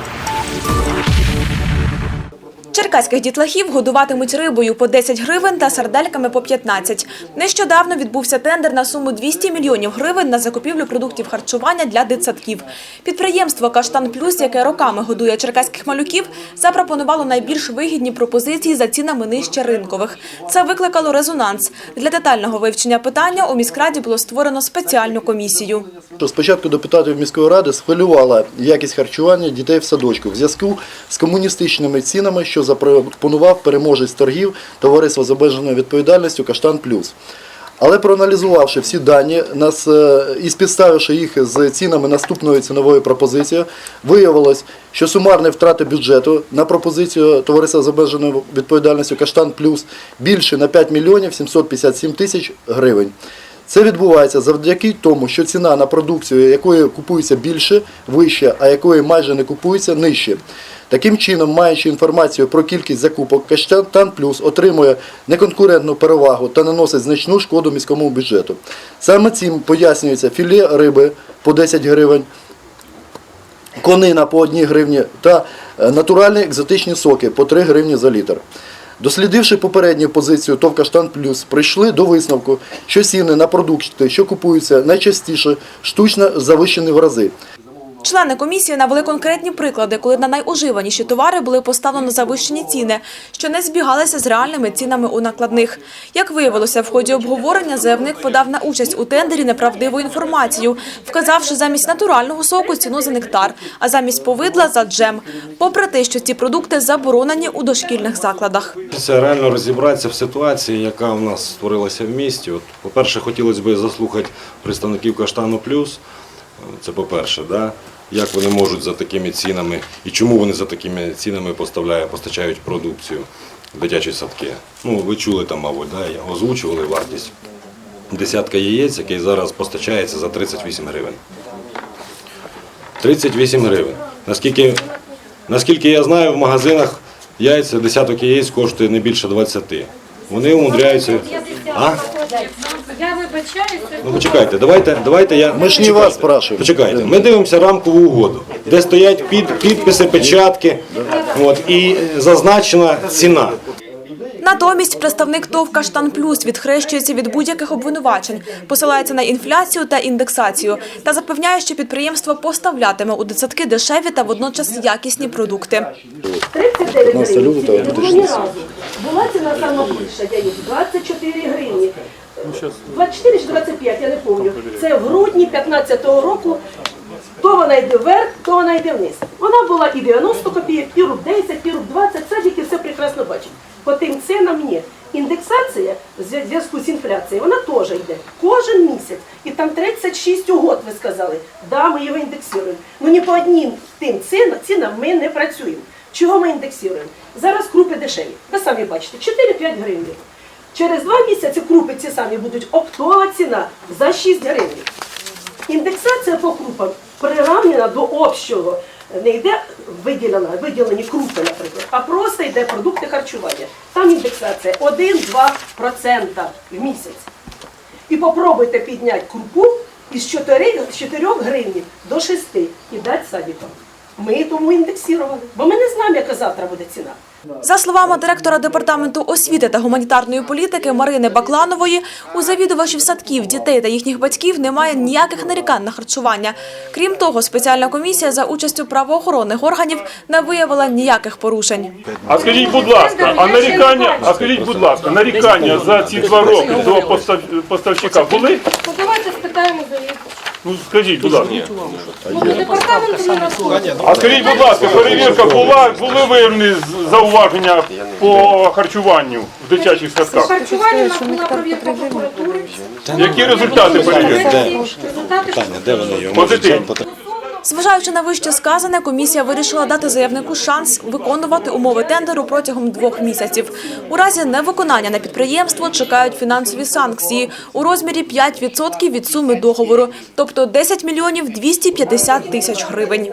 Thank you. Черкаських дітлахів годуватимуть рибою по 10 гривень та сардельками по 15. Нещодавно відбувся тендер на суму 200 мільйонів гривень на закупівлю продуктів харчування для дитсадків. Підприємство «Каштан Плюс», яке роками годує черкаських малюків, запропонувало найбільш вигідні пропозиції за цінами нижче ринкових. Це викликало резонанс. Для детального вивчення питання у міськраді було створено спеціальну комісію. Спочатку депутатів міської ради схвилювала якість харчування дітей в садочку в зв'язку з комуністичними цінами, що запропонував переможець торгів товариства з обмеженою відповідальністю Каштан Плюс. Але проаналізувавши всі дані нас, е, і співставивши їх з цінами наступної цінової пропозиції, виявилось, що сумарні втрати бюджету на пропозицію товариства з обмеженою відповідальністю Каштан Плюс більше на 5 мільйонів 757 тисяч гривень. Це відбувається завдяки тому, що ціна на продукцію, якої купується більше, вища, а якої майже не купується, нижче. Таким чином, маючи інформацію про кількість закупок, Каштан Плюс отримує неконкурентну перевагу та наносить значну шкоду міському бюджету. Саме цим пояснюється філе риби по 10 гривень, конина по 1 гривні та е, натуральні екзотичні соки по 3 гривні за літр. Дослідивши попередню позицію ТОВ «Каштан Плюс, прийшли до висновку, що ціни на продукти, що купуються найчастіше, штучно завищені в рази. Члени комісії навели конкретні приклади, коли на найуживаніші товари були поставлено завищені ціни, що не збігалися з реальними цінами у накладних. Як виявилося, в ході обговорення заявник подав на участь у тендері неправдиву інформацію, вказавши замість натурального соку ціну за нектар, а замість повидла за джем. Попри те, що ці продукти заборонені у дошкільних закладах. Це реально розібратися в ситуації, яка в нас створилася в місті. От, по-перше, хотілося б заслухати представників Каштану Плюс. Це по-перше, да? як вони можуть за такими цінами і чому вони за такими цінами постачають продукцію в дитячі садки. Ну, ви чули там, мабуть, да? озвучували вартість. Десятка яєць, який зараз постачається за 38 гривень. 38 гривень. Наскільки, наскільки я знаю, в магазинах яйця, десяток яєць коштує не більше 20. Вони умудряються. А? Я вибачаюся. Ну почекайте, давайте, давайте я. Ми ж не вас спрашуємо. Почекайте. Ми дивимося рамкову угоду, де стоять під, підписи, печатки, от, і зазначена ціна. Натомість представник ТОВ «Каштан Плюс» відхрещується від будь-яких обвинувачень, посилається на інфляцію та індексацію та запевняє, що підприємство поставлятиме у дитсадки дешеві та водночас якісні продукти. 39 15 лютого. Була ціна сама більша, яєць 24 гривні. 24 чи 25, я не пам'ятаю. Це в грудні 15-го року. То вона йде вверх, то вона йде вниз. Вона була і 90 копійок, і руб 10, і руб 20, садики все прекрасно бачать. По тим цінам ні. Індексація в зв'язку з інфляцією, вона теж йде кожен місяць. І там 36 угод, ви сказали. Да, ми його індексуємо. Ну ні по одним тим цінам ми не працюємо. Чого ми індексуємо? Зараз крупи дешеві. Ви самі бачите, 4-5 гривень. Через два місяці крупи ці самі будуть оптова ціна за 6 гривень. Індексація по крупам приравнена до общого. Не йде виділена, виділені крупи, наприклад, а просто йде продукти харчування. Там індексація 1-2% в місяць. І попробуйте підняти крупу із 4, з 4 гривень до 6 і дати садикам. Ми тому індексували, бо ми не знаємо, яка завтра буде ціна. За словами директора департаменту освіти та гуманітарної політики Марини Бакланової, у завідувачів садків, дітей та їхніх батьків немає ніяких нарікань на харчування. Крім того, спеціальна комісія за участю правоохоронних органів не виявила ніяких порушень. А скажіть, будь ласка, а нарікання, а скажіть, будь ласка, нарікання за ці два роки до постав- поставщика були? Давайте спитаємо за їх. Ну скажіть, будь ласка. Ну, департамент розслідує. А скажіть, будь ласка, перевірка була, були виявлені зауваження по харчуванню в дитячих садках? Харчування у нас була перевірка прокуратури. Які результати перевірки? Результати Де вони його Позитивні. Зважаючи на вище сказане, комісія вирішила дати заявнику шанс виконувати умови тендеру протягом двох місяців. У разі невиконання на підприємство чекають фінансові санкції у розмірі 5% від суми договору, тобто 10 мільйонів 250 тисяч гривень.